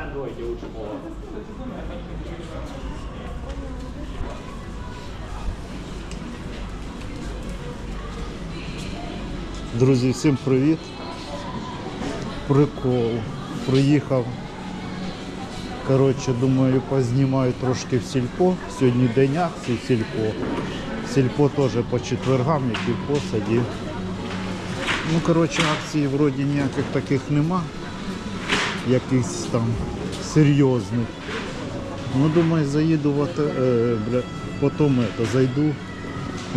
на андроиде лучше было. Друзі, всім привіт. Прикол. Приїхав. Коротше, думаю, познімаю трошки в сільпо. Сьогодні день акцій в сільпо. Сільпо теж по четвергам, які в посаді. Ну, коротше, акцій вроді ніяких таких нема. Якихось там серйозних. Ну, думаю, заїду в е, потім это, зайду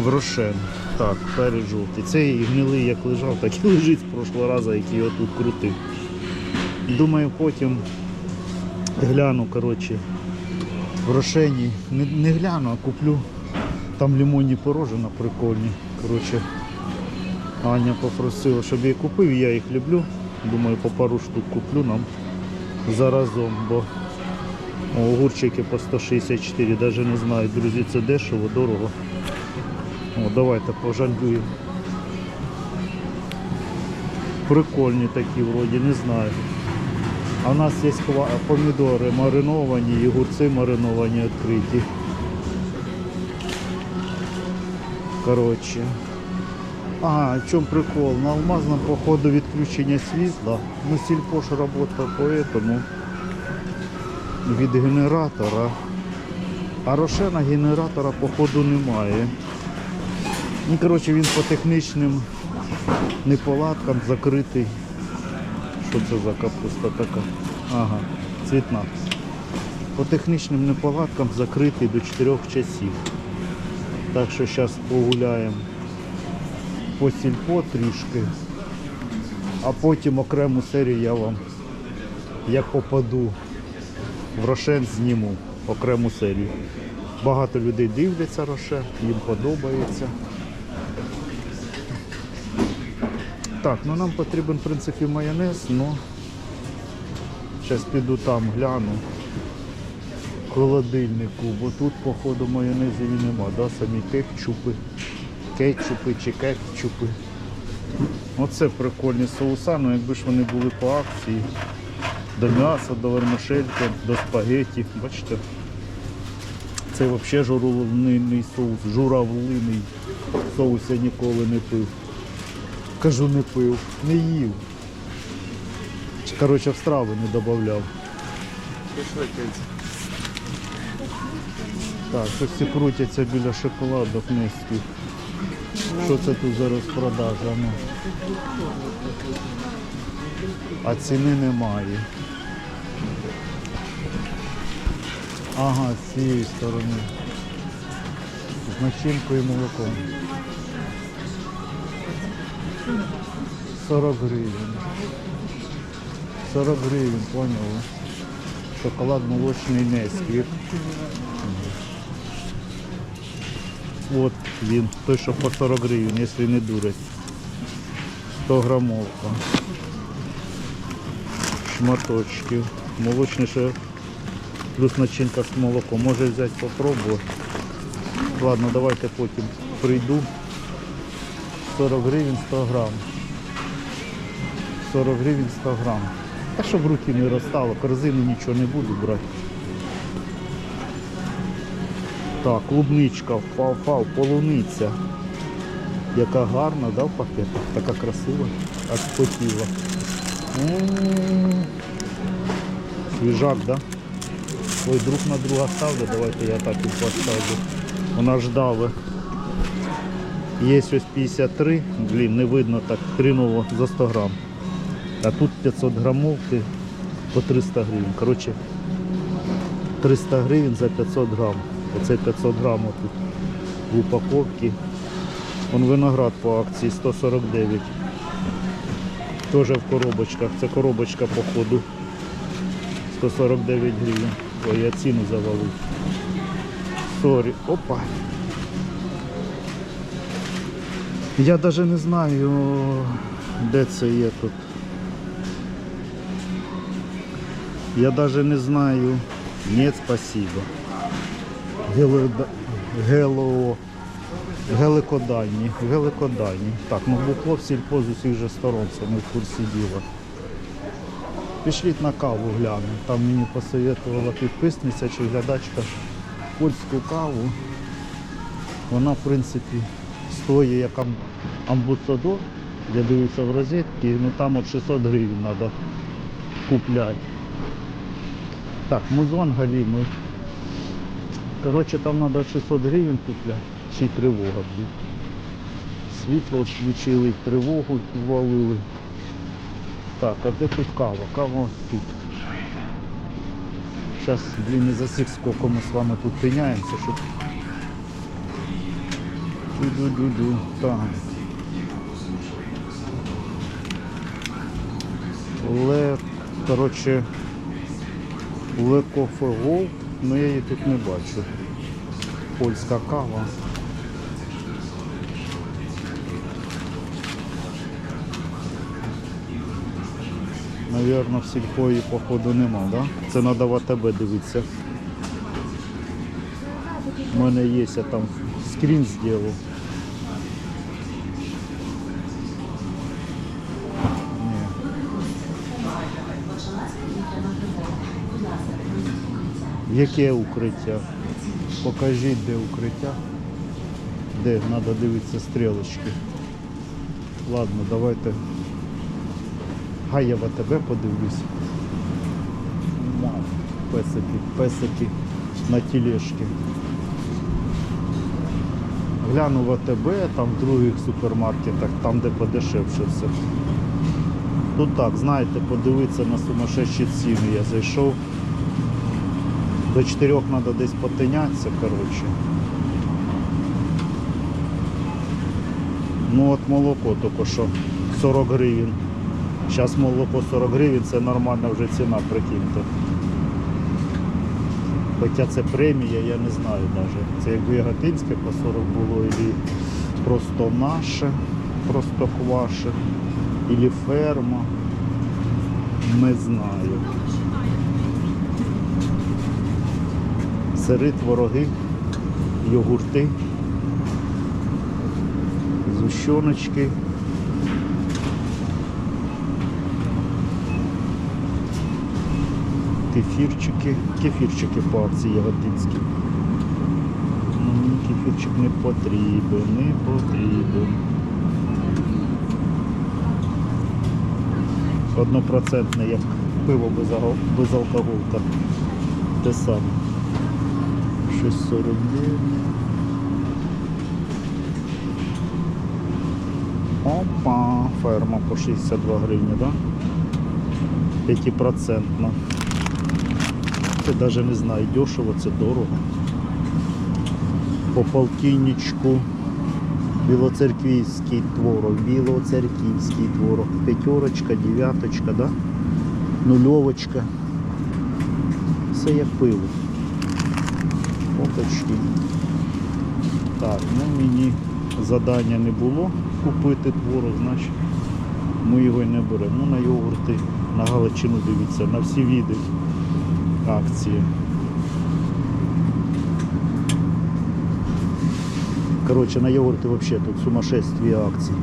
в Рошен. Так, перед жовтий. Цей гнилий як лежав, так і лежить з прошлого разу, який його тут крутив. Думаю, потім гляну, коротше, в Рошені. Не, не гляну, а куплю. Там лимонні порожена прикольні. Коротше, Аня попросила, щоб я купив, я їх люблю. Думаю, по пару штук куплю нам заразом, бо огурчики по 164, навіть не знаю, друзі, це дешево, дорого. О, давайте пожалюємо. Прикольні такі вроді, не знаю. А в нас є помідори мариновані, і огурці мариновані відкриті. Коротше. Ага, в чому прикол? На алмазному походу відключення світла. Ну сільпо ж робота поэтому від генератора. А рошена генератора походу немає. Ну, коротше, він по технічним неполадкам закритий. Що це за капуста така? Ага, цвітна. По технічним неполадкам закритий до 4 часів. Так що зараз погуляємо по сільпо трішки, а потім окрему серію я вам, як попаду в Рошен, зніму окрему серію. Багато людей дивляться Рошен, їм подобається. Так, ну нам потрібен в принципі майонез, ну зараз піду там гляну холодильнику, бо тут походу майонезів і нема, да? самі кетчупи, кетчупи чи кетчупи. Оце прикольні соуса, ну якби ж вони були по акції. До м'яса, до вермишельки, до спагетті. Бачите? Це взагалі журавлиний соус, журавлиний соус я ніколи не пив. Кажу, не пив, не їв. Коротше, в страву не додавав. Так, щось крутяться біля шоколадок низьких. Що це тут за розпродажа? Ну? А ціни немає. Ага, з цієї сторони. З начинкою і молоком. 40 гривень. 40 гривень, поняли. Шоколад молочний Несквік. От він, той, що по 40 гривень, якщо не дурить. 100 грамовка. Шматочків. Молочний ще плюс начинка з молоком. Може взяти попробувати. Ладно, давайте потім прийду. 40 гривень 100 грам. 40 гривень 100 грам. Та щоб руки не розстало, корзини нічого не буду брати. Так, клубничка, фау-фау, полуниця. Яка гарна, да, в пакетах? Така красива, аж спотіла. М. Свіжак, да? Ой, друг на друга ставлю, давайте я так і поставлю. Вона ждала. Є ось 53, блін, не видно так, хріново за 100 грам. А тут 500 грамовки по 300 гривень. Коротше, 300 гривень за 500 грам. Оце 500 грам тут в упаковці. Вон виноград по акції 149. Теж в коробочках. Це коробочка походу. 149 гривень. Ой, я ціну завалив. Сорі. Опа. Я навіть не знаю, де це є тут. Я навіть не знаю. Нет, спасибо. Гело... Геликоданні. Геликоданні. Так, ну букло в сільпо з усіх же сторон, це ми в курсі діла. Пішліть на каву глянемо. Там мені посоветувала підписниця чи глядачка польську каву. Вона, в принципі, стоїть як амбусадор. Я дивився в розетки, ну там от 600 гривень треба купляти. Так, музон галімий. Коротше, там треба 600 гривень купляти. Ще й тривога буде. Світло включили, тривогу ввалили. Так, а де тут кава? Кава тут. Зараз, блін, не засік, скільки ми з вами тут пиняємося, щоб... Ду-ду-ду-ду. Так. Ле, коротше, Ле Кофе Голд, ну я її тут не бачу. Польська кава. Навірно, в сільпо походу нема, да? Це треба в АТБ дивитися. У мене є, я там скрін зробив. Яке укриття? Покажіть, де укриття. Де? Треба дивитися стрілочки. Ладно, давайте. Хай я в АТБ подивлюсь. Песики, песики на тележці. Гляну в АТБ, там в других супермаркетах, там де подешевше все. Тут так, знаєте, подивитися на сумасшедші ціни. Я зайшов. До чотирьох треба десь потинятися, коротше. Ну от молоко тільки що 40 гривень. Зараз молоко 40 гривень, це нормальна вже ціна, прикиньте. Хоча це премія, я не знаю навіть. Це якби яготинське по 40 було, або просто наше, просто кваше, або ферма. Не знаю. Сири, твороги, йогурти, зущоночки. Кефірчики, кефірчики по акції яготинські. Мені кефірчик не потрібен, не потрібен. Однопроцентне, як пиво без алкоголка. Те саме. 6,49. Опа, ферма по 62 гривні, да? 5%. Це навіть не знаю, дешево, це дорого. По полтинничку білоцерквійський творог, білоцерківський творог, п'ятерочка, дев'яточка, да? нульовочка. Все як пиво. Фоточки. Так, ну мені задання не було купити творог, значить ми його й не беремо. Ну на йогурти, на Галичину дивіться, на всі віди акції. Коротше, на йогурти взагалі тут сумасшествие акцій.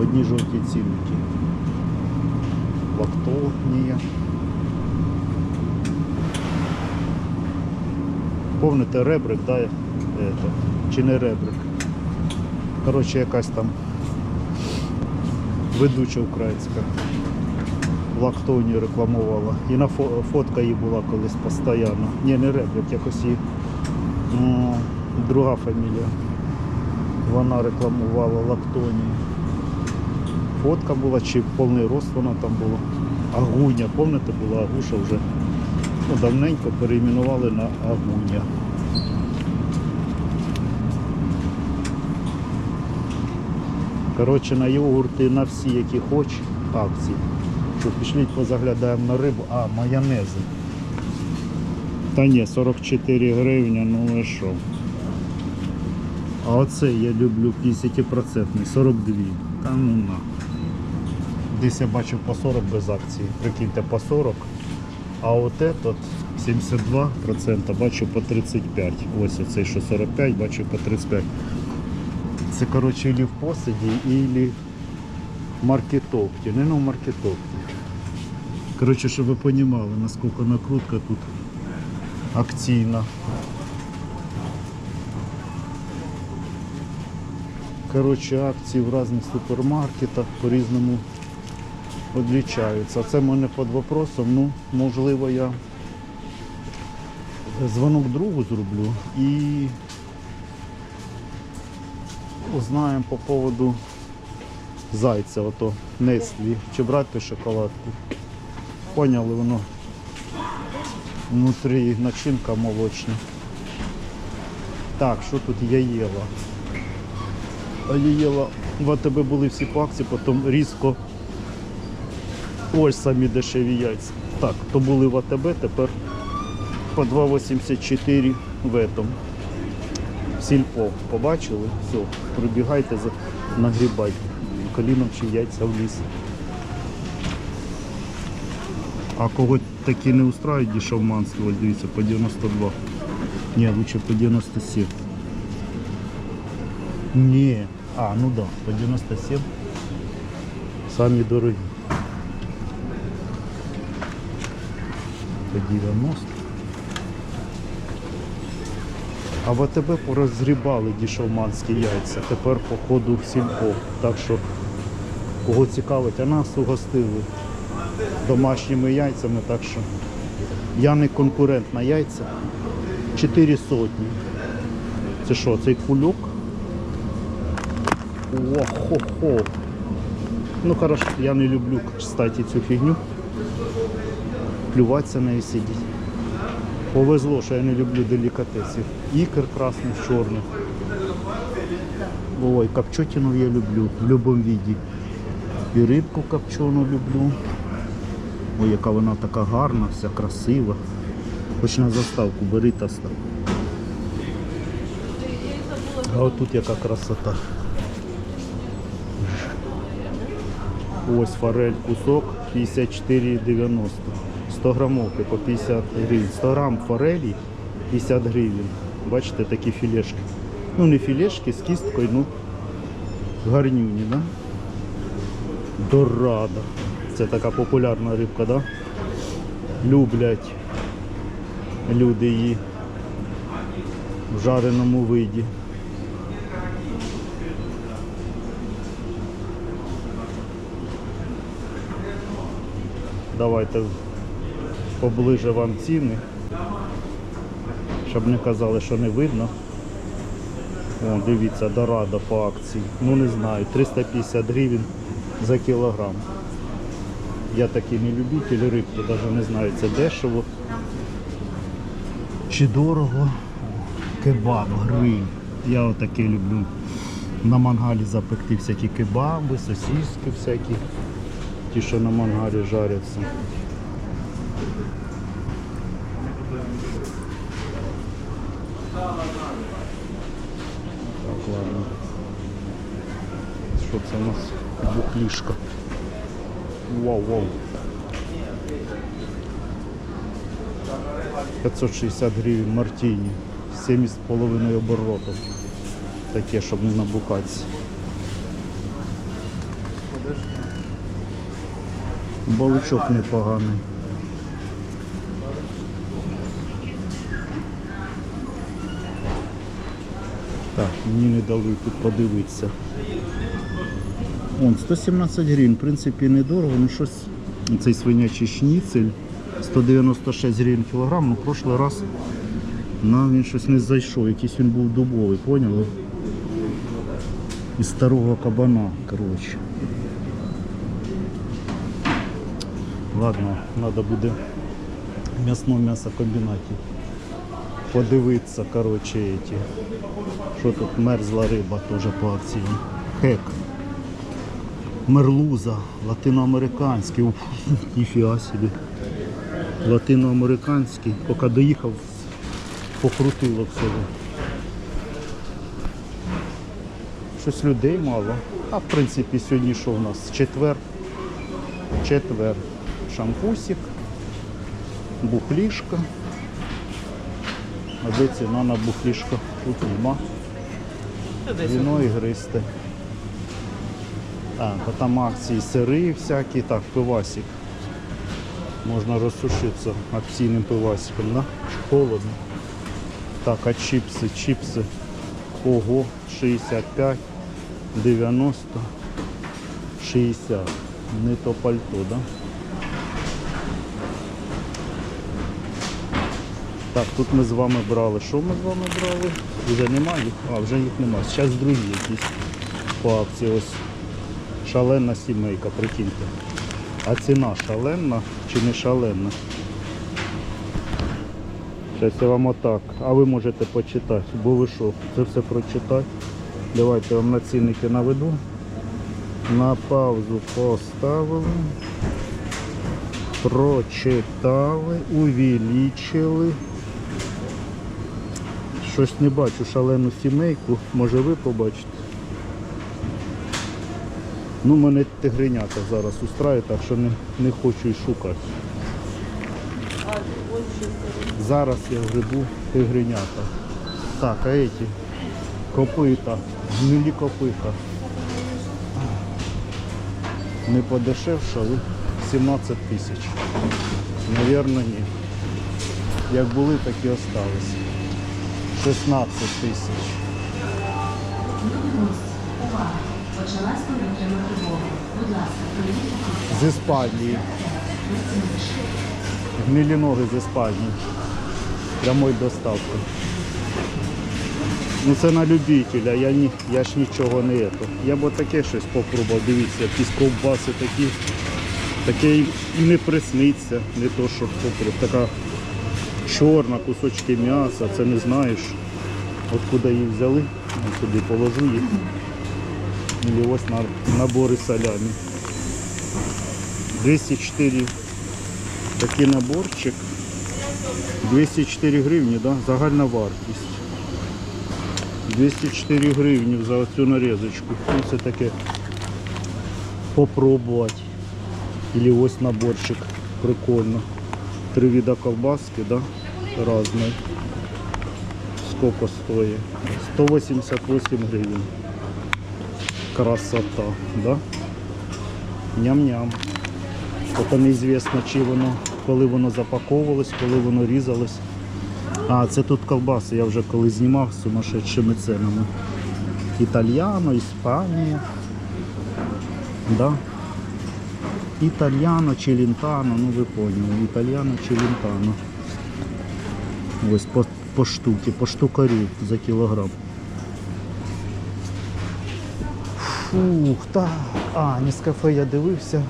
Одні жовті цінники. Лактотні. Помните ребрик, да? Это, чи не ребрик? Коротше, якась там ведуча українська лактоні рекламувала. І на фо- фотка її була колись постійно. Ні, не ребрик, якось її м, друга фамілія. Вона рекламувала лактоні. Фотка була, чи повний рост вона там була. Агуня, пам'ятаєте, була Агуша вже ну, давненько перейменували на Агуня. Коротше, на йогурти на всі, які хоч, акції. Що пішліть позаглядаємо на рибу. А, майонези. Та ні, 44 гривні, ну ви що. А оце я люблю 50%, 42. Та ну на. Десь я бачив по 40 без акції. Прикиньте, по 40. А от этот 72% бачу по 35%. Ось оцей, що 45, бачу по 35%. Це, коротше, ілі в посаді, ілі в маркетовці. Не ну в маркетовці. Коротше, щоб ви розуміли, наскільки накрутка тут акційна. Коротше, акції в різних супермаркетах по-різному відлічаються. Це в мене під вопросом. Ну, можливо, я дзвонок другу зроблю і узнаємо по поводу зайця, ото Нестлі, чи брати шоколадку. Поняли, воно внутрі начинка молочна. Так, що тут я їла? А я їла, в АТБ були всі по акції, потім різко ось самі дешеві яйця. Так, то були в АТБ, тепер по 2,84 в этом. Сільпо. Побачили? Все, прибігайте, нагрібайте. Коліном чи яйця в ліс. А кого такі не устрають дешевманські, ось дивіться, по 92. Ні, лучше по 97. Ні. А, ну да, по 97. Самі дорогі. 90. А в АТБ порозгрібали дішовманські яйця. Тепер по ходу в сільпо. Так що, кого цікавить, а нас угостили домашніми яйцями, так що я не конкурент на яйця. 4 сотні. Це що, цей кульок? О-хо-хо. Ну хорошо, я не люблю, кстати, цю фігню. Плюватися нею сидіть. Повезло, що я не люблю делікатесів. Ікр красних, чорних. Ой, копчотину я люблю в будь-якому віді. І рибку копчену люблю. Ой, яка вона така гарна, вся красива. Хоч на заставку бери та став. А отут яка красота. Ось форель кусок 54,90. 100 грамовки по 50 гривень. 100 грам форелі 50 гривень. Бачите, такі філешки. Ну не філешки, з кісткою, ну гарнюні, да? Дорада. Це така популярна рибка, да? Люблять люди її в жареному виді. Давайте поближе вам ціни, щоб не казали, що не видно. О, дивіться, дорада по акції. Ну не знаю, 350 гривень за кілограм. Я такий не любитель рибки, навіть не знаю, це дешево чи дорого. Кебаб, гриль. Я отаке люблю. На мангалі запекти всякі кебаби, сосиски всякі, ті, що на мангалі жаряться. Так, ладно. Що це у нас? Бухлішка. Вау, вау. 560 гривень мартіні. 7,5 оборотів. Таке, щоб не набухатися. Баличок непоганий. Так, мені не дали тут подивитися. Вон, 117 гривень, в принципі, недорого, ну щось цей свинячий шніцель 196 гривень кілограм, ну прошлий раз нам він щось не зайшов, якийсь він був дубовий, поняли? Із старого кабана, коротше. Ладно, треба буде в м'ясному м'ясокомбінаті подивитися, коротше, эти. Що тут мерзла риба теж по акції. Хек. Мерлуза, латиноамериканський. Ніфіга собі. Латиноамериканський. Поки доїхав, покрутило всього. Щось людей мало. А в принципі сьогодні що в нас? Четвер. Четвер. Шампусик, бухлішка. А де ціна на бухлішка? Тут нема. Віно і гристи. А, там акції сири всякі, так, пивасик. Можна розсушитися акційним пивасиком, да? Холодно. Так, а чипси, чипси. Ого, 65, 90, 60. Не то пальто, да? Так, тут ми з вами брали. Що ми з вами брали? Вже немає їх? А, вже їх немає. Зараз другі якісь по акції. Ось шалена сімейка, прикиньте. А ціна шалена чи не шалена? Зараз я вам отак. А ви можете почитати, бо ви що, це все прочитати. Давайте вам на цінники наведу. На паузу поставили. Прочитали, увеличили. Щось не бачу шалену сімейку. Може ви побачите? Ну, мене тигренята зараз устраюють, так що не, не хочу і шукати. Зараз я грибу тигренята. Так, а эти копита, гнилі копита. Не подешевшали 17 тисяч. Навірно, ні. Як були, так і остались. 16 тисяч. Почалась повітряна тривога. Будь ласка, прийдіть З Іспанії. Гнилі ноги з Іспанії. Прямой доставки. Ну це на любителя, я, ні, я ж нічого не ето. Я б таке щось попробував, дивіться, якісь ковбаси такі. Таке і не присниться, не то, що попробував. Така чорна, кусочки м'яса, це не знаєш. От куди їх взяли, от сюди положу їх. І ось набори салямі. 204 такий наборчик. 204 гривні, да? загальна вартість. 204 гривні за цю нарізочку. Ну, це таке попробувати. Или ось наборчик. Прикольно. Три вида ковбаски, да? Разные. Сколько стоит? 188 гривен. Красота, да? Ням-ням. Тобто неізвісно, чи воно, коли воно запаковувалось, коли воно різалось. А, це тут ковбаси, я вже коли знімав з сумасшедшими ценами. Італьяно, Іспанія. Да? Італьяно, челінтано, ну ви поняли. Італьяно, челінтано. Ось по, по штуці, по штукарю за кілограм. Фух, так. А, Нескафе я дивився.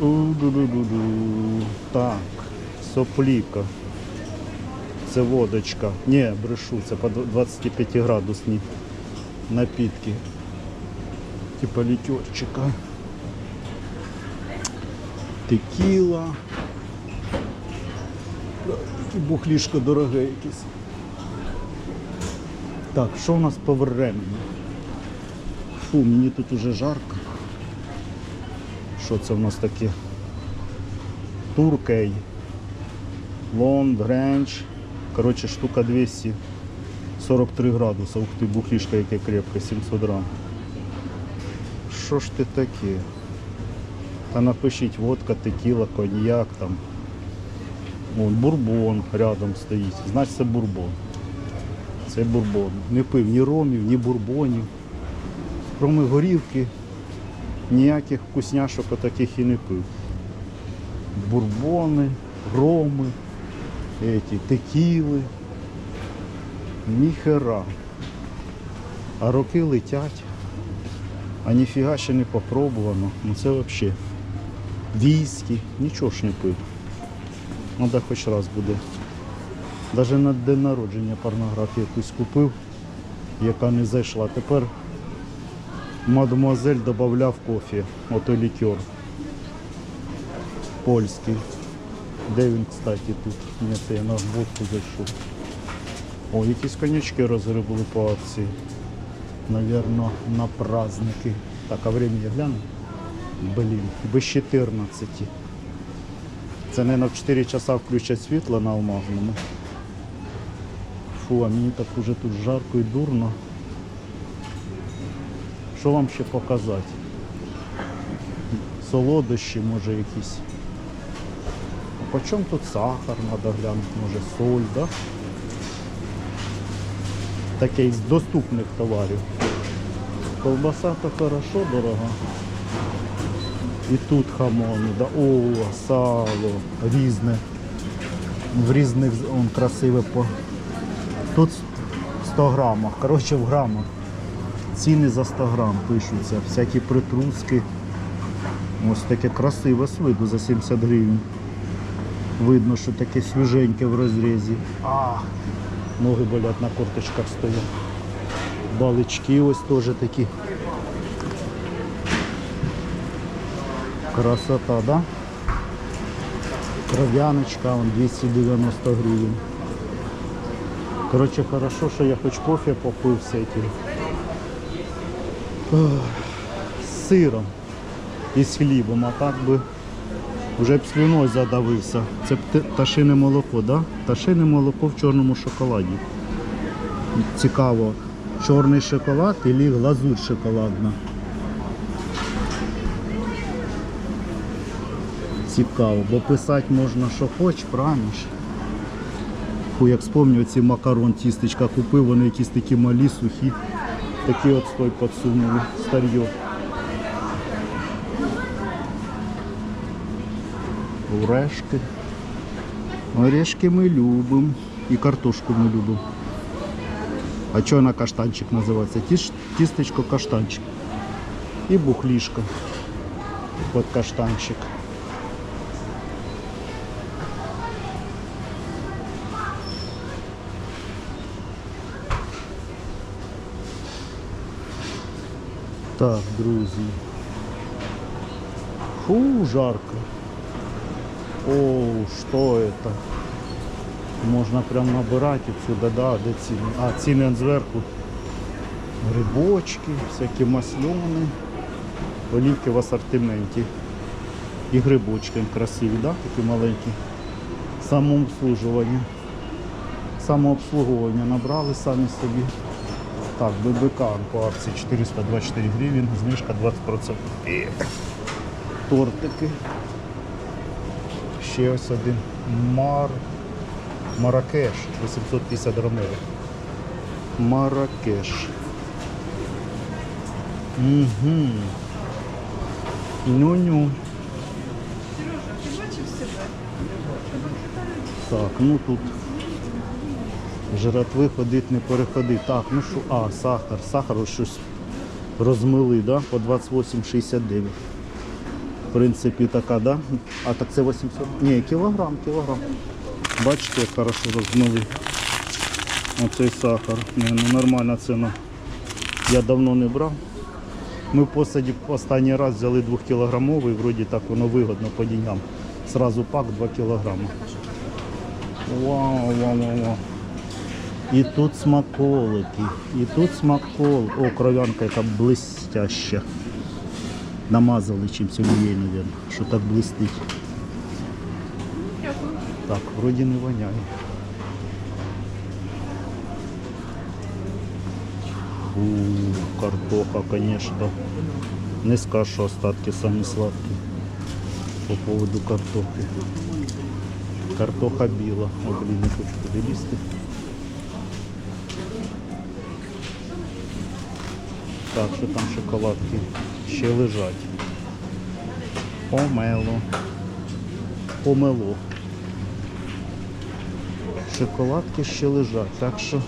У-ду-ду-ду-ду. Так, сопліка. Це водочка. Ні, брешу, це по 25 градусні напітки. Типа літерчика. Текіла. Бухлішко дороге якесь. Так, що у нас по времени? Фу, мені тут уже жарко. Що це в нас таке? Туркей. Лонд, Гренч. Коротше, штука 243 градуса. Ух ти, бухлішка яке крепке, 700 грам. Що ж ти таке? Та напишіть водка, текіла, коньяк там. Вон, бурбон рядом стоїть. Значить це бурбон. Це бурбон. Не пив ні ромів, ні бурбонів. Кроме горівки, ніяких вкусняшок таких і не пив. Бурбони, роми, эти, текіли. Ніхера. А роки летять. А ніфіга ще не попробувано. Ну це взагалі. Віскі, нічого ж не пив. Ну да хоч раз буде. Навіть на день народження порнографію якусь купив, яка не зайшла. Тепер мадемуазель додавав кофе, ото лікер. Польський. Де він, кстати, тут? Ні, це я на водку зайшов. О, якісь конячки розгребли по акції. Навірно, на праздники. Так, а время я гляну? Блін, без 14. Це, мабуть, в 4 часа включать світло на алмазному. Фу, а мені так уже тут жарко і дурно. Що вам ще показати? Солодощі, може, якісь. по чому тут сахар, треба глянути, може соль, да? Таке із доступних товарів. Колбаса то хорошо, дорога. І тут хамон, да? о, сало, різне. В різних он красиве по. Тут 100 грамах. Коротше в грамах. Ціни за 100 грам пишуться. Всякі притруски. Ось таке красиве з виду за 70 гривень. Видно, що таке свіженьке в розрізі. А, ноги болять на корточках стоять. Балички ось теж такі. Красота, да? Кров'яночка, вон 290 гривень. Короче, хорошо, що я хоч кофе попив всякий. З сиром і з хлібом, а так би вже б слюною задавився. Це пташине молоко, да? Пташине молоко в чорному шоколаді. Цікаво, чорний шоколад і глазурь шоколадна. Цікаво, бо писати можна що хоч, правильно ж? Фу, як спомню, ці макарон тістечка купив, вони якісь такі малі, сухі. Такі от стой підсунули, старьо. Орешки. Орешки ми любимо. І картошку ми любимо. А чого на каштанчик називається? Тіш, тістечко каштанчик. І бухлішка під каштанчик. Так, друзі. Фу, жарко. О, что это? Можна прям набирати отсюда, да, де ціни. А, ціни зверху. Грибочки, всякі масльони, олівки в асортименті. І грибочки красиві, да? такі маленькі. Самообслужування. Самообслуговування набрали самі собі. Так, ББК по акції 424 гривень, знижка 20%. І Тортики. Ще ось один. Мар... Маракеш 850 грамів. Маракеш. Угу. Ню-ню. Так, ну тут жратви ходить, не переходить. Так, ну що, а, сахар, сахар ось щось розмили, да? по 28,69. В принципі, така, да? А так це 800. Ні, кілограм, кілограм. Бачите, як хорошо розмили. Оцей сахар. Ні, ну нормальна ціна. Я давно не брав. Ми в посаді останній раз взяли 2 кілограмовий, вроді так воно вигодно по деньгам. Сразу пак 2 кілограми. Вау, вау, вау, вау. І тут смаколики, і тут смакол. О, кров'янка яка блистяща. Намазали чимось олією, мабуть, що так блистить. Так, вроді не воняє. У, картоха, конечно. Не скажешь, что остатки самые сладкие по поводу картохи. Картоха біла. О, блін, не хочу туди. Так, що там шоколадки ще лежать. Помело. Помело. Шоколадки ще лежать, так що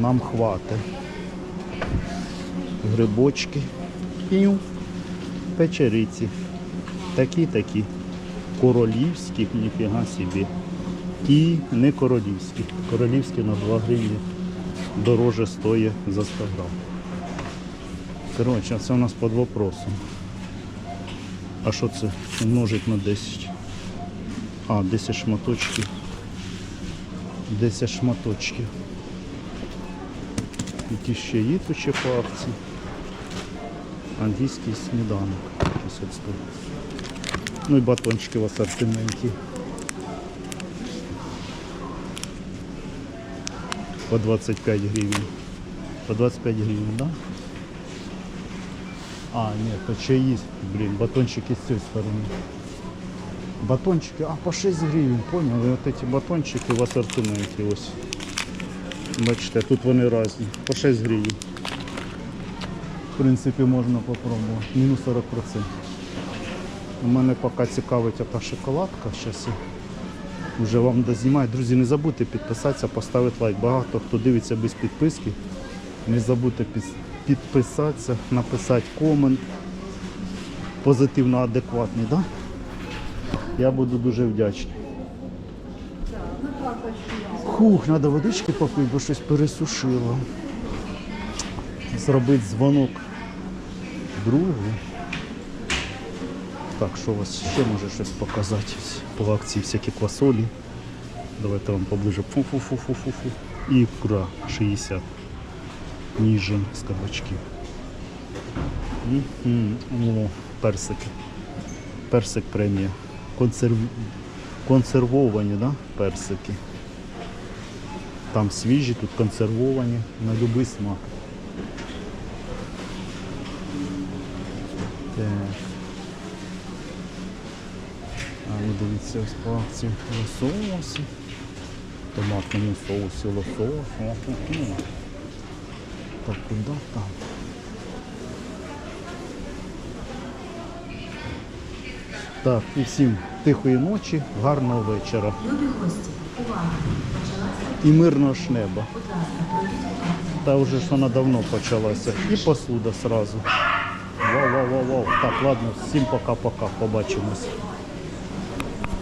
нам хватить. Грибочки. Пів. Печериці. Такі-такі. Королівські, ніфіга собі. Ті не королівські. Королівські на 2 гривні дороже стоїть за 100 грам. Коротше, це у нас під вопросом. А що це? Умножить на 10. А, 10 шматочків. 10 шматочків. Які ще є ще по акції. Англійський сніданок. Ну і батончики в асортименті. По 25 гривень. По 25 гривень, да? А, нет, то ще є, блін, батончики з цієї сторони. Батончики, а по 6 гривень, поняли? От ці батончики в асортименті ось. Бачите, тут вони різні. По 6 гривень. В принципі, можна попробувати. Мінус 40%. У мене поки цікавить ота шоколадка. Зараз я вже вам дознімаю. Друзі, не забудьте підписатися, поставити лайк. Багато хто дивиться без підписки. Не забудьте піс- підписатися, написати комент. Позитивно адекватний? Да? Я буду дуже вдячний. Хух, треба водички попити, бо щось пересушило. Зробити дзвонок другу. Так, що у вас ще може щось показати? По акції всякі квасолі. Давайте вам поближе. Фу-фу-фу-фу-фу-фу. Ікра 60. Ніжин з кабачків. Мгм. О, персики. Персик премія. Консерв... Консервовані, да? персики. Там свіжі, тут консервовані на будь-який смак. Так. А ну дивіться ось по акції лососі. Томатному соусі лосос. Так куди там? Так, і всім тихої ночі, гарного вечора Любі гості, увага! І мирного ж неба. Та вже ж вона давно почалася. І посуда сразу. Вау, вау, вау, вау. Так, ладно, всім пока-пока. Побачимось.